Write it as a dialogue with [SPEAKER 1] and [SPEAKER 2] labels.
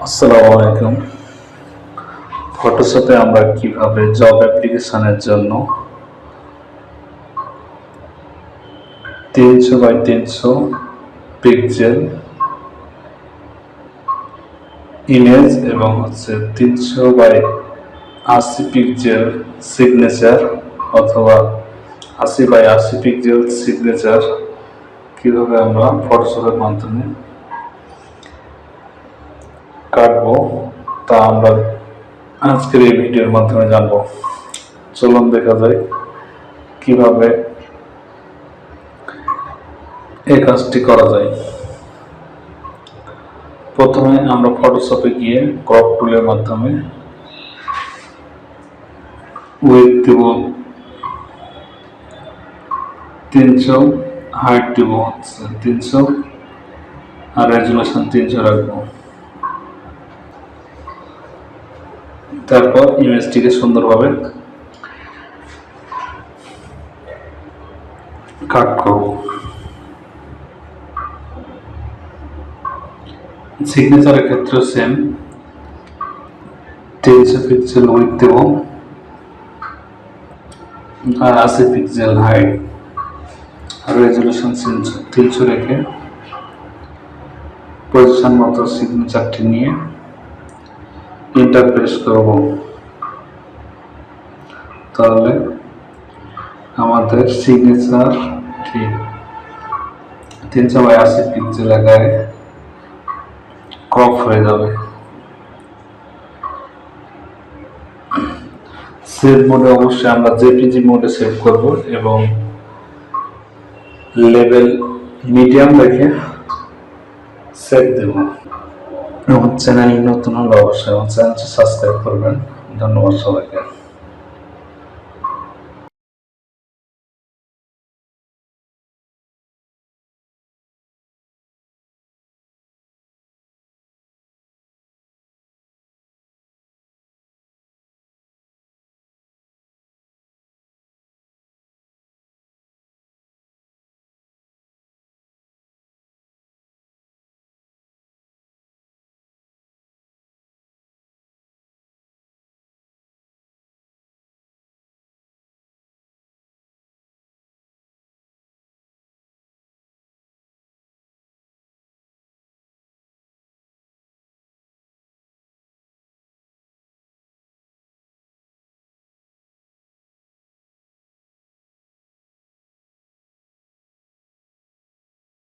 [SPEAKER 1] আসসালামু আলাইকুম। ফটোশপে আমরা কীভাবে জব অ্যাপ্লিকেশনের জন্য তিনশো বাই তিনশো পিক্সেল ইমেজ এবং হচ্ছে তিনশো বাই আশি পিক্সেল সিগনেচার অথবা আশি বাই আশি পিক্সেল সিগনেচার কীভাবে আমরা ফটোশপের মাধ্যমে আমরা আজকের এই ভিডিওর মাধ্যমে জানব। চলুন দেখা যায় কীভাবে এই কাজটি করা যায়। প্রথমে আমরা ফটোশপে গিয়ে ক্রপ টুলের মাধ্যমে উইথ দেব, তিনশো হাইট দেব, তিনশো আর রেজুলেশন তিনশো রাখব। তারপর ইমেজটিকে সুন্দরভাবে কাট করব। সিগনেচারের ক্ষেত্রে সেম তিনশো পিক্সেল উইথ দেব। আর আশি পিক্সেল হাইট রেজলিউশন তিনশো রেখে পজিশন মতো সিগনেচারটি নিয়ে ইন্টার প্রেস করব। তাহলে আমাদের সিগনেচার ঠিক তিনশো বাই আশি পিক্সেল আকারে ক্রপ হয়ে যাবে। সেভ মোডে অবশ্যই আমরা জেপিজি মোডে সেভ করব এবং লেভেল মিডিয়াম রেখে সেভ দেব। আমার চ্যানেল নতুন হলে অবশ্যই আমার চ্যানেলটি সাবস্ক্রাইব করবেন। ধন্যবাদ সবাইকে।